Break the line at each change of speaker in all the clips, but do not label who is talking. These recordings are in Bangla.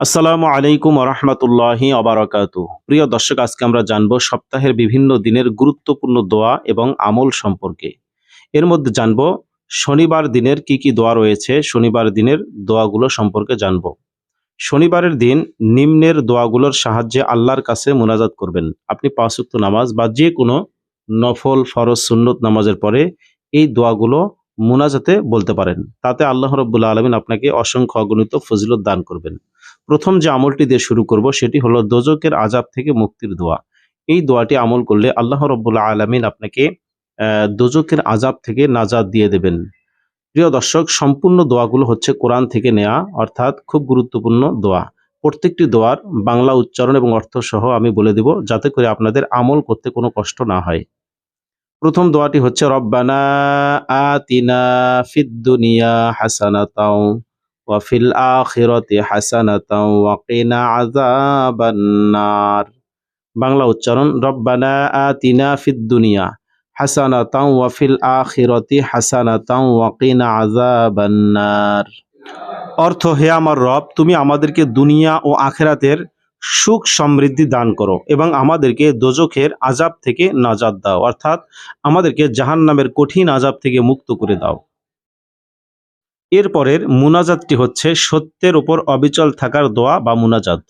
আসসালামু আলাইকুম রহমতুল্লাহি অবরাকাত প্রিয় দর্শক, আজকে আমরা জানব সপ্তাহের বিভিন্ন দিনের গুরুত্বপূর্ণ দোয়া এবং আমল সম্পর্কে। এর মধ্যে জানব শনিবার দিনের কি কি দোয়া রয়েছে, শনিবার দিনের দোয়াগুলো সম্পর্কে জানব। শনিবারের দিন নিম্নের দোয়াগুলোর সাহায্যে আল্লাহর কাছে মোনাজাত করবেন। আপনি পাঁচুক্ত নামাজ বা যে কোনো নফল, ফরজ, সুন্নত নামাজের পরে এই দোয়াগুলো মোনাজাতে বলতে পারেন। তাতে আল্লাহ রব্বুল্লা আলমিন আপনাকে অসংখ্য অগণিত ফজিলত দান করবেন। প্রথম যে আমলটি দিয়ে শুরু করব, সেটি হলো দোজকের আজাব থেকে মুক্তির দোয়া। এই দোয়াটি আমল করলে আল্লাহ রব্বুল্লাহ আলমিন আপনাকে দোজকের আজাব থেকে নাজাদ দিয়ে দেবেন। প্রিয় দর্শক, সম্পূর্ণ দোয়াগুলো হচ্ছে কোরআন থেকে নেয়া, অর্থাৎ খুব গুরুত্বপূর্ণ দোয়া। প্রত্যেকটি দোয়ার বাংলা উচ্চারণ এবং অর্থ সহ আমি বলে দেব, যাতে করে আপনাদের আমল করতে কোনো কষ্ট না হয়। প্রথম দোয়াটি হচ্ছে, রব্বানা আতিনা ফিদ দুনিয়া হাসানাতাও ওয়া ফিল আখিরাতি হাসানাতাও ওয়া কিনা আযাবান নার বাংলা উচ্চারণ, রব্বানা আতিনা ফিদ দুনিয়া হাসানাতাও ওয়া ফিল আখিরাতি হাসানাতাও ওয়া কিনা আযাবান নার অর্থ, হে আমার রব, তুমি আমাদেরকে দুনিয়া ও আখেরাতের সুখ সমৃদ্ধি দান করো এবং আমাদেরকে দোজখের আজাব থেকে নাজাদ দাও। অর্থাৎ, আমাদেরকে জাহান্নামের কঠিন আজাব থেকে মুক্ত করে দাও। এরপরের মুনাজাতটি হচ্ছে সত্যের উপর অবিচল থাকার দোয়া বা মুনাজাত।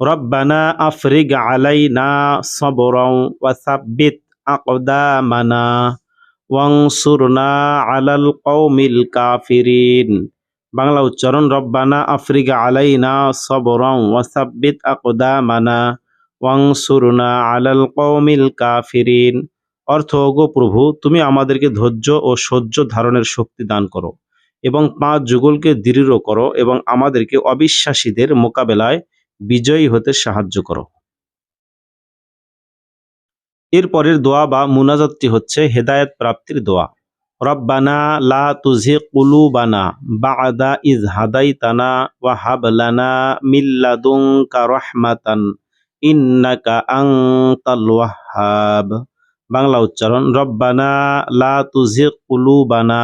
রব্বানা আফরিগ আলাইনা সবরং ওয়া সাব্বিত আকদামানা ওয়াংসুরনা আলাল কওমিল কাফিরিন। বাংলা উচ্চারণ, রব্বানা আফরিগা আলাইনা সবরং ওয়াসাব্বিত আকদামানা ওয়াংসুরনা আলাল কওমিল কাফিরিন। অর্থ গো প্রভু, তুমি আমাদেরকে ধৈর্য ও সহ্য ধারণের শক্তি দান করো। এবং পাঁচ যুগলকে দৃঢ় করো এবং আমাদেরকে অবিশ্বাসীদের মোকাবেলায় বিজয়ী হতে সাহায্য করো। এরপরের দোয়া বা মুনাজাতটি হচ্ছে হেদায়েত প্রাপ্তির দোয়া। রব্বানা লা তুজি কুলুবানা বাদা ইজ হাদাইতানা ওয়া হাব লানা মিন লাদুনকা রাহমাতান ইন্নাকা আনতাল ওয়াহ্হাব। বাংলা উচ্চারণ রব্বানা লা তুজি কুলুবানা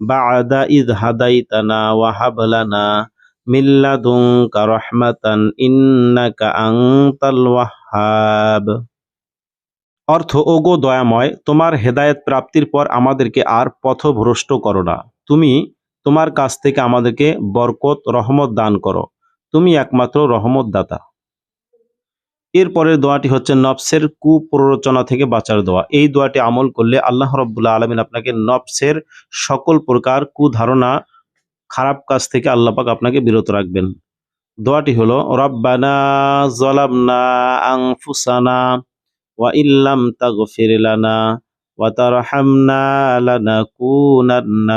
বাদা ইজ হাদাইতানা ওয়া হাব লানা মিন লাদুনকা রাহমাতান ইন্নাকা আনতাল ওয়াহ্হাব। অর্থ, ওগো দয়াময়, তোমার হেদায়েত প্রাপ্তির পর আমাদেরকে আর পথভ্রষ্ট করো না। তুমি তোমার কাছ থেকে আমাদেরকে বরকত, রহমত দান করো। তুমি একমাত্র রহমত দাতা এরপরের দোয়াটি হচ্ছে নফসের কুপ্ররোচনা থেকে বাঁচার দোয়া। এই দোয়াটি আমল করলে আল্লাহ রব্বুল্লাহ আলমিন আপনাকে নফসের সকল প্রকার কুধারণা, খারাপ কাজ থেকে আল্লাপাক আপনাকে বিরত রাখবেন। দোয়াটি হলো, রব্বানা জলামনা আংফুসানা ওয়া ইল্লাম তাগফির লানা ওয়া তারহামনা লানাকুনান্না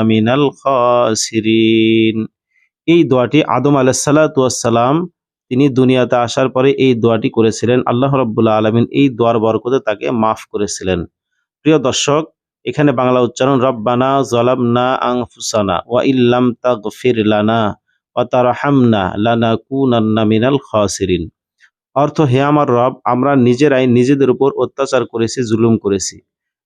এই দোয়াটি আদম আলাইসাল্লাম তিনি দুনিয়াতে আসার পরে এই দোয়াটি করেছিলেন। আল্লাহ রব্বুল্লাহ আলমিন এই দোয়ার বরকতে তাকে মাফ করেছিলেন। প্রিয় দর্শক, এখানে বাংলা উচ্চারণ রব্বানা জলামনা আংফুসানা ওয়া ইল্লাম তাগফির লানা ওয়া তারহামনা লানাকুনান্না মিনাল খাসিরিন। অর্থ, হে আমার রব, আমরা নিজেরাই নিজেদের উপর অত্যাচার করেছি, জুলুম করেছি।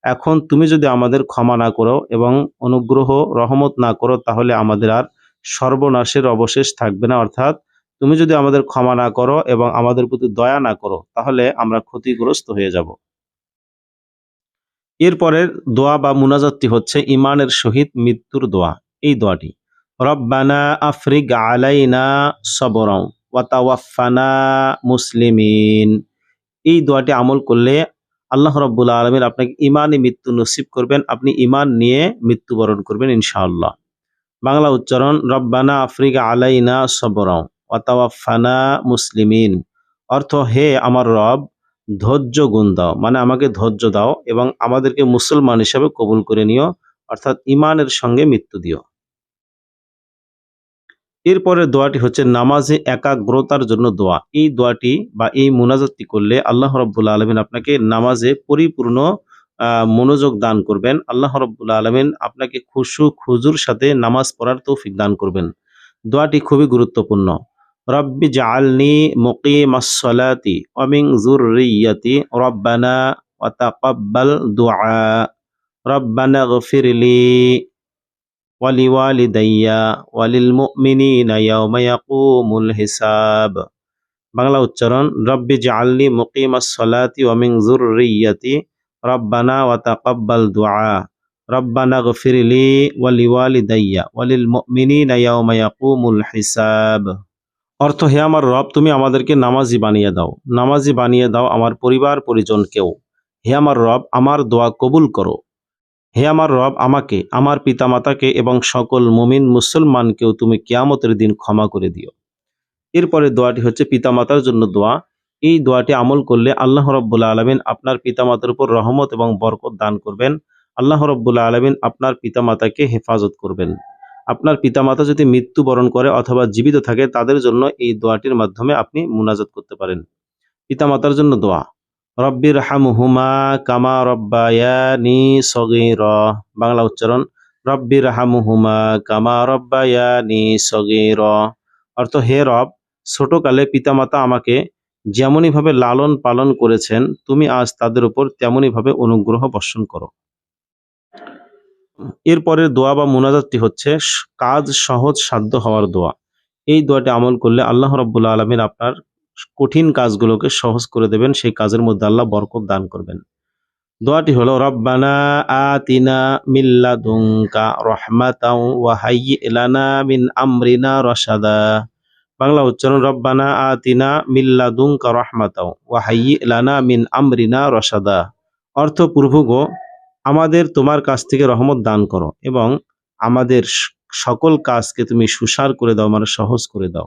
এখন তুমি যদি আমাদের ক্ষমা না করো এবং অনুগ্রহ, রহমত না করো, তাহলে আমাদের আর সর্বনাশের অবশেষ থাকবে না। অর্থাৎ তুমি যদি আমাদের ক্ষমা না করো এবং আমাদের প্রতি দয়া না করো, তাহলে আমরা ক্ষতিগ্রস্ত হয়ে যাব। এরপরের দোয়া বা মুনাজাতটি হচ্ছে ইমানের সহিত মৃত্যুর দোয়া। এই দোয়াটি, রব্বানা আফরিক আলাইনা সবরং ওয়াতাওয়াফানা মুসলিমিন। এই দোয়াটি আমল করলে আল্লাহ রব্বুল্লা আলমীর আপনাকে ইমানই মৃত্যু নসিব করবেন, আপনি ইমান নিয়ে মৃত্যুবরণ করবেন ইনশাআল্লাহ। বাংলা উচ্চারণ, রব্বানা আফ্রিকা আলাইনা সবরং ওয়াতাওয়াফানা মুসলিমিন। অর্থ, হে আমার রব, ধৈর্য গুণ দাও। মানে আমাকে ধৈর্য দাও এবং আমাদেরকে মুসলমান হিসাবে কবুল করে নিও, অর্থাৎ ইমানের সঙ্গে মৃত্যু দিও। এরপরের দোয়াটি হচ্ছে নামাজে একাগ্রতার জন্য দোয়া। এই দোয়াটি বা এই মোনাজাতটি করলে আল্লাহ রব্বুল্লা আলমিন আপনাকে নামাজে পরিপূর্ণ মনোযোগ দান করবেন। আল্লাহ রব্বুল্লা আলমিন আপনাকে খুশু খুজুর সাথে নামাজ পড়ার তৌফিক দান করবেন। দোয়াটি খুবই গুরুত্বপূর্ণ। রব্বি জাআলনি মুকিমাস-সালাতি ওয়া মিন যুররিয়্যাতি রব্বানা ওয়া তাকাব্বাল দুআ রব্বানা ইগফিরলি ওয়ালিওয়ালিদাইয়া ওয়ালিল মুমিনিনা ইয়াউমা ইয়াকুমুল হিসাব বাংলা উচ্চারণ রব্বি জাআলনি মুকিমাস সালাতি ওয়া মিন যুররিয়াতি রব্বানা ওয়া তাকাব্বাল দুআ রব্বানা গফিরলি ওয়ালিওয়ালিদাইয়া ওয়ালিল মুমিনিনা ইয়াউমা ইয়াকুমুল হিসাব অর্থ, হে আমার রব, তুমি আমাদেরকে নামাজি বানিয়ে দাও। নামাজি বানিয়ে দাও আমার পরিবার, পরিজনকেও। হে আমার রব, আমার দোয়া কবুল করো। হে আমার রব, আমাকে, আমার পিতামাতাকে এবং সকল মুমিন মুসলমানকেও তুমি কেয়ামতের দিন ক্ষমা করে দিও। এরপরে দোয়াটি হচ্ছে পিতামাতার জন্য দোয়া। এই দোয়াটি আমল করলে আল্লাহ রব্বুল্লা আলমিন আপনার পিতামাতার উপর রহমত এবং বরকত দান করবেন। আল্লাহ রব্বুল্লা আলমিন আপনার পিতামাতাকে হেফাজত করবেন। আপনার পিতামাতা যদি মৃত্যুবরণ করে অথবা জীবিত থাকে, তাদের জন্য এই দোয়াটির মাধ্যমে আপনি মুনাজাত করতে পারেন। পিতামাতার জন্য দোয়া। রব্বির হামহুমা কামা রব্বায়ানি সগীর। বাংলা উচ্চারণ রব্বির হামহুমা কামা রব্বায়ানি সগীর। অর্থ, হে রব, ছোটকালে পিতামাতা আমাকে যেমনইভাবে লালন পালন করেছেন, তুমি আজ তাদের উপর তেমনইভাবে অনুগ্রহ বর্ষণ করো। এরপরের দোয়া বা মোনাজাতটি হচ্ছে কাজ সহজ সাধ্য হওয়ার দোয়া। এই দোয়াটি আমল করলে আল্লাহ রব্বুল্লা আলমিন আপনার কঠিন কাজগুলোকে সহজ করে দেবেন, সেই কাজের মধ্যে আল্লাহ বরকত দান করবেন। দোয়াটি হলো, রব্বানা আতিনা মিল্লাদুঙ্কা রহমাতাও ওয়া হাইয়্যি লানা মিন আমরিনা রশাদা। বাংলা উচ্চারণ, রব্বানা আতিনা মিল্লাদুঙ্কা রহমাতাও ওয়া হাইয়্যি লানা মিন আমরিনা রসাদা অর্থ প্রভু গো আমাদের তোমার কাছ থেকে রহমত দান করো এবং আমাদের সকল কাজকে তুমি সুসার করে দাও মানে সহজ করে দাও।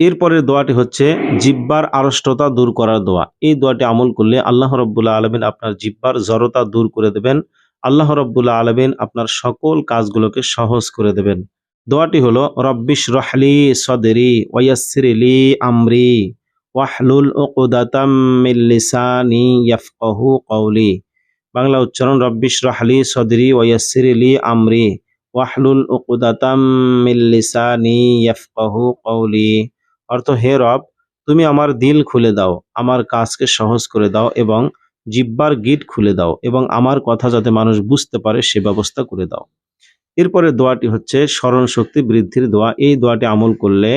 এরপরের দোয়াটি হচ্ছে, জিব্বার আড়ষ্টতা দূর করার দোয়া। এই দোয়াটি আমল করলে আল্লাহ রব্বুল্লাহ আলমিন আপনার জিব্বার জড়তা দূর করে দেবেন। আল্লাহ রব্বুল্লাহ আলমিন আপনার সকল কাজগুলোকে সহজ করে দেবেন। দোয়াটি হলো রব্বিশ রহলি সদেরি ওয়াসিরিলি আমরি ওয়াহলুল উকদাতাম মিন লিসানি ইয়াফকাহু কওলি। বাংলা উচ্চারণ রব্বিশ রহলি সদরি ওয়াসিরিলি আমরি ওয়াহলুল উকদাতাম মিন লিসানি ইয়াফকাহু কওলি। অর্থ, হে রব, তুমি আমার দিল খুলে দাও, আমার কাজকে সহজ করে দাও এবং জিব্বার গিট খুলে দাও এবং আমার কথা যাতে মানুষ বুঝতে পারে সে ব্যবস্থা করে দাও। এরপরে দোয়াটি হচ্ছে স্মরণ শক্তি বৃদ্ধির দোয়া। এই দোয়াটি আমল করলে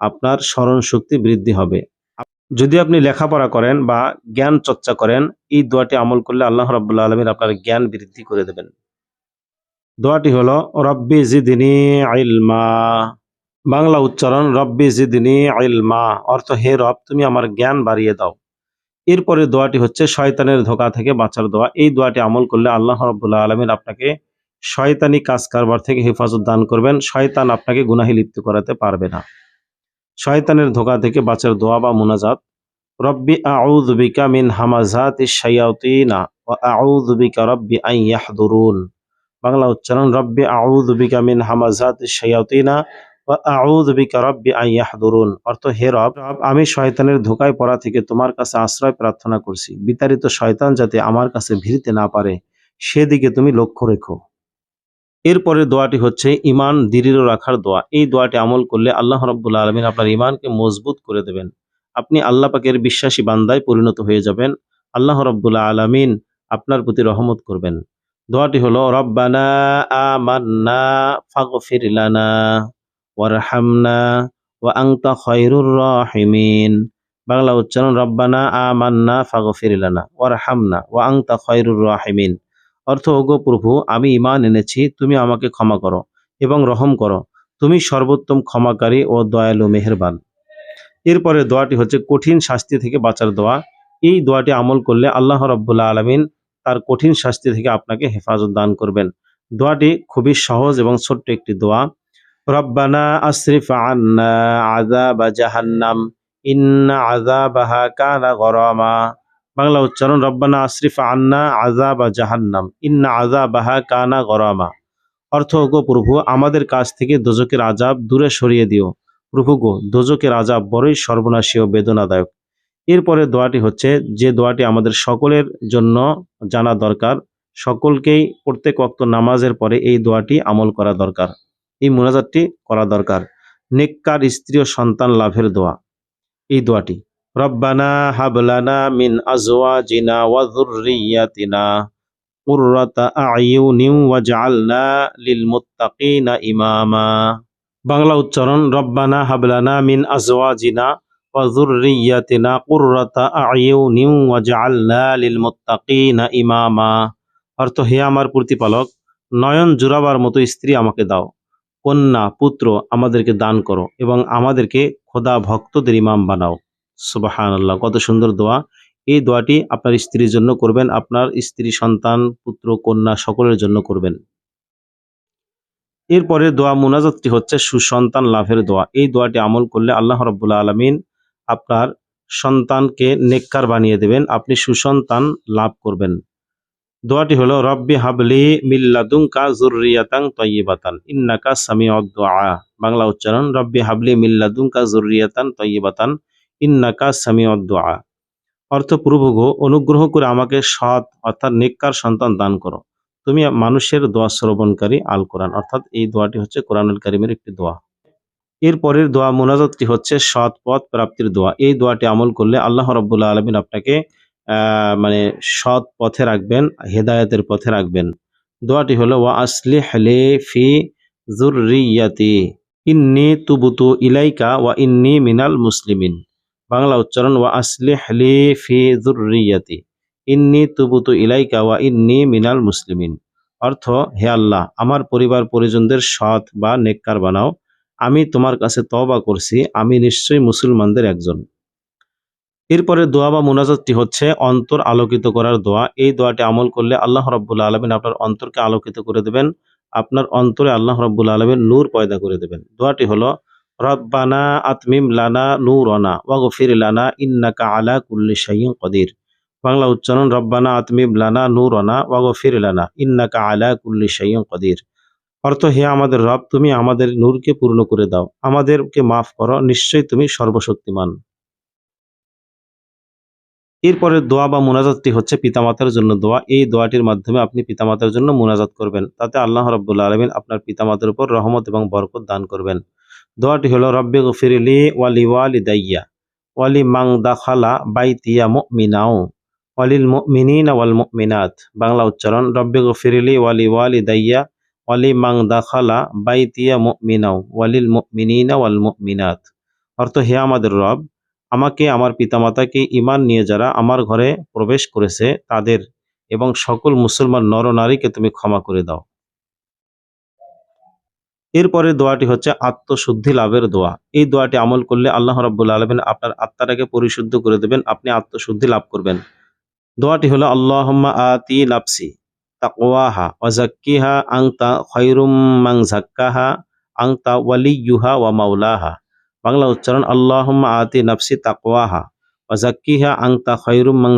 আপনার স্মরণ শক্তি বৃদ্ধি হবে। যদি আপনি লেখাপড়া করেন বা জ্ঞান চর্চা করেন, এই দোয়াটি আমল করলে আল্লাহ রাব্বুল্লাহ আলমীর আপনার জ্ঞান বৃদ্ধি করে দেবেন। দোয়াটি হলো, রব্বি জিদিনী ইলমা। বাংলা উচ্চারণ, রব্বি জিদিনী ইলমা। অর্থ, হে রব, তুমি আমার জ্ঞান বাড়িয়ে দাও। এরপরে দোয়াটি হচ্ছে, শয়তানের ধোকা থেকে বাঁচার দোয়া। এই দোয়াটি আমল করলে আল্লাহ রব্বুল্লাহ আলমিন আপনাকে শয়তানি কাজ কারবার থেকে হেফাজত দান করবেন। শয়তান আপনাকে গুনাহি লিপ্ত করাতে পারবে না। শয়তানের ধোকা থেকে বাঁচার দোয়া বা মুনাজাত। রব্বি আউযু বিকা মিন হামাজাতি বিকা রব্বি আন ইয়াহদুরুন। বাংলা উচ্চারণ, রব্বি আউযু বিকা মিন হামাজাতি ইয়াহদুরুন। অর্থ আমি শয়তানের ধোকায় পড়া থেকে তোমার কাছে আশ্রয় প্রার্থনা করছি। বিতাড়িত শয়তান যাতে আমার কাছে ভিড়তে না পারে, সেদিকে তুমি লক্ষ্য রেখো। এরপরে দোয়াটি হচ্ছে, ইমান দৃঢ় রাখার দোয়া। এই দোয়াটি আমল করলে আল্লাহ রব্বুল্লা আলমিন আপনার ইমানকে মজবুত করে দেবেন। আপনি আল্লাহ পাকের বিশ্বাসী বান্দায় পরিণত হয়ে যাবেন। আল্লাহ রব্বুল্লা আলমিন আপনার প্রতি রহমত করবেন। দোয়াটি হলো, রব্বানা আমান্না ফাগফির লানা ওয়ারহামনা ওয়া আনতা খায়রুর রাহিমিন। বাংলা উচ্চারণ, রব্বানা আমান্না ফাগফির লানা ওয়ারহামনা ওয়া আনতা খায়রুর রাহিমিন। অর্থ, ওগো প্রভু, আমি ইমান এনেছি, তুমি আমাকে ক্ষমা করো এবং রহম করো। তুমি সর্বোত্তম ক্ষমাকারী ও দয়ালু মেহেরবান। এরপরে দোয়াটি হচ্ছে কঠিন শাস্তি থেকে বাঁচার দোয়া। এই দোয়াটি আমল করলে আল্লাহ রব্বুল্লাহ আলমিন তার কঠিন শাস্তি থেকে আপনাকে হেফাজত দান করবেন। দোয়াটি খুবই সহজ এবং ছোট্ট একটি দোয়া। রব্বানা আশরিফ আন্না আযাবা জাহান্নাম, ইন্না আযাবাহা কানা গরামা বাংলা উচ্চারণ, রব্বানা আশরিফ আন্না আযাবা জাহান্নাম, ইন্না আযাবাহা কানা গরামা। অর্থ গো প্রভু, আমাদের কাছ থেকে দোজকের আজাব দূরে সরিয়ে দিও। প্রভু গো দোজকের আজাব বড়ই সর্বনাশী ও বেদনাদায়ক। এরপরে দোয়াটি হচ্ছে, যে দোয়াটি আমাদের সকলের জন্য জানা দরকার, সকলকেই প্রত্যেক অক্ত নামাজের পরে এই দোয়াটি আমল করা দরকার, এই মোনাজাতটি করা দরকার। নেককার স্ত্রী ও সন্তান লাভের দোয়া, এই দোয়াটি। রব্বানা হাবলানা মিন আজওয়া আজওয়াজিনা ওয়া যুররিয়াতিনা কুররাতা আ'ইউনিন ওয়াজআলনা লিল মুত্তাকিনা ইমামা। বাংলা উচ্চারণ, রব্বানা হাবলানা মিন আজওয়া আজওয়াজিনা ওয়া যুররিয়াতিনা কুররাতা আ'ইউনিন ওয়াজআলনা লিল মুত্তাকিনা ইমামা। অর্থ, হে আমার প্রতিপালক, নয়ন জুরাবার মতো স্ত্রী আমাকে দাও। কন্যা, পুত্র আমাদেরকে দান করো এবং আমাদেরকে খোদা ভক্তদের ইমাম বানাও। সুবাহান আল্লাহ কত সুন্দর দোয়া। এই দোয়াটি আপনার স্ত্রীর জন্য করবেন, আপনার স্ত্রী, সন্তান, পুত্র, কন্যা সকলের জন্য করবেন। এরপরে দোয়া মুনাজাতটি হচ্ছে সুসন্তান লাভের দোয়া। এই দোয়াটি আমল করলে আল্লাহ রব্বুল্লা আলমিন আপনার সন্তানকে নেককার বানিয়ে দেবেন, আপনি সুসন্তান লাভ করবেন। দোয়াটি হলো, রব্বি হাবলি মিল্লাদুঙ্কা জুরিয়াতাং তৈবাতান ইন্নাকা সামি দোয়া বাংলা উচ্চারণ, রব্বি হাবলি মিল্লাদুঙ্কা জুরিয়াতান তৈবাতান ইন্নাকা সামি দোয়া। অর্থ, প্রভুগ, অনুগ্রহ করে আমাকে সৎ অর্থাৎ নেককার সন্তান দান করো। তুমি মানুষের দোয়া শ্রবণকারী আল কোরআন। অর্থাৎ এই দোয়াটি হচ্ছে কোরআনুল কারিমের একটি দোয়া। এর পরের দোয়া, মোনাজাতটি হচ্ছে সৎ পথ প্রাপ্তির দোয়া। এই দোয়াটি আমল করলে আল্লাহ রব্বুল্লাহ আলমিন আপনাকে মানে সৎ পথে রাখবেন, হেদায়তের পথে রাখবেন। দোয়াটি হলো, ওয়া আসলি হলে ফি জুরিয়াতি ইন্নি তুবুতু ইলাইকা ওয়া ইন্নি মিনাল মুসলিমিন। বাংলা উচ্চারণ, ওয়া আসলি হলে ফি জুরিয়াতি ইন্নি তুবুতু ইলাইকা ওয়া ইন্নি মিনাল মুসলিমিন অর্থ, হে আল্লাহ, আমার পরিবার পরিজনদের সৎ বা নেককার বানাও, আমি তোমার কাছে তবা করছি, আমি নিশ্চয়ই মুসলমানদের একজন এরপরে দোয়া বা মোনাজাতটি হচ্ছে অন্তর আলোকিত করার দোয়া। এই দোয়াটি আমল করলে আল্লাহ রব্বুল্লা আলমিন আপনার অন্তরকে আলোকিত করে দেবেন, আপনার অন্তরে আল্লাহ রব্বুল্লা আলমিন নূর পয়দা করে দেবেন। দোয়াটি হলো রব্বানা আতমিম লানা নূর অনা ওয়াগফির লানা ইন্নাকা আলা কুল্লি শাইয়িন কদির। বাংলা উচ্চারণ, রব্বানা আতমিম লানা নূর অনা ওয়াগফির লানা ইন্নাকা আলা কুল্লি শাইয়িন কদির। অর্থ, হে আমাদের রব, তুমি আমাদের নূরকে পূর্ণ করে দাও। আমাদেরকে মাফ করো, নিশ্চয়ই তুমি সর্বশক্তিমান। এরপরে দোয়া বা মোনাজাতটি হচ্ছে পিতামাতার জন্য দোয়া। এই দোয়াটির মাধ্যমে আপনি পিতামাতার জন্য মোনাজাত করবেন। তাতে আল্লাহ রব্বুল্লা আলমিন আপনার পিতামাতার উপর রহমত এবং বরকত দান করবেন। দোয়াটি হলো, রব্বে গফিরলি ওয়ালি ওয়ালি দাইয়া ওয়ালি মাং দাখালা বাইতিয়া মিনাও ওয়ালিল মিনিনা ওয়াল মিনাত বাংলা উচ্চারণ, রব্বে গফিরলি ওয়ালি ওয়ালি দাইয়া ওয়ালি মাং দাখালা বাইতিয়া মিনাও ওয়ালিল মিনিনা ওয়াল মিনাত অর্থ, হে আমাদের রব, আমাকে, আমার পিতামাতাকে ইমান নিয়ে যারা আমার ঘরে প্রবেশ করেছে, তাদের এবং সকল মুসলমান নরনারীকে তুমি ক্ষমা করে দাও। এরপরে দোয়াটি হচ্ছে আত্মশুদ্ধি লাভের দোয়া। এই দোয়াটি আমল করলে আল্লাহ রাব্বুল আলমিন আপনার আত্মাটাকে পরিশুদ্ধ করে দেবেন, আপনি আত্মশুদ্ধি লাভ করবেন। দোয়াটি হলো, আল্লাহম্মা আতি নাফসি তাকওয়াহা ওয়াজাক্কিহা আংতা খৈরুম মাং আংতা ওয়ালিয়ুহা ওয়া মাওলাহা। বাংলা উচ্চারণ, আল্লাহম্মা আতি নাফসি তাকওয়াহা ওয়াজাক্কিহা আংতা খৈরুম মাং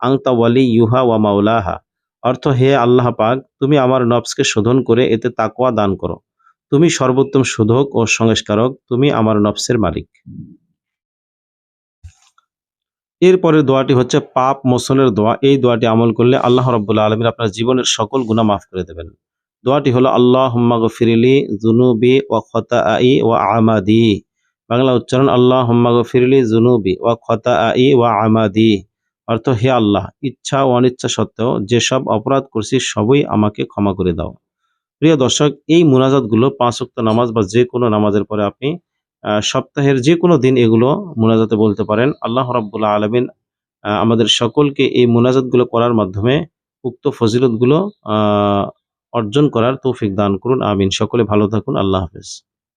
আংতা ওয়ালি ইউহা ওয়া মাওলাহা। অর্থ, হে আল্লাহ পাক, তুমি আমার নফসকে শোধন করে এতে তাকওয়া দান করো। তুমি সর্বোত্তম শোধক ও সংস্কারক, তুমি আমার নফসের মালিক। এরপরে দোয়াটি হচ্ছে পাপ মোসনের দোয়া। এই দোয়াটি আমল করলে আল্লাহ রব্বুল্লা আলমিন আপনার জীবনের সকল গুণা মাফ করে দেবেন। দোয়াটি হলো আল্লাহ হুম্মা গফিরিলি জুনুবি ও খতা আই ও আমাদি। বাংলা উচ্চারণ আল্লাহ হুম্মা গফিরিলি জুনুবি ও খতা আই ও আমাদি। অর্থ, হে আল্লাহ, ইচ্ছা ও অনিচ্ছা সত্ত্বেও যেসব অপরাধ করছি সবই আমাকে ক্ষমা করে দাও। প্রিয় দর্শক, এই মুনাজাতগুলো পাঁচ উক্ত নামাজ বা যে কোনো নামাজের পরে আপনি সপ্তাহের যে কোনো দিন এগুলো মুনাজাতে বলতে পারেন। আল্লাহ রাব্বুল্লাহ আলমিন আমাদের সকলকে এই মুনাজাতগুলো করার মাধ্যমে উক্ত ফজিলতগুলো অর্জন করার তৌফিক দান করুন। আমিন। সকলে ভালো থাকুন। আল্লাহ হাফেজ।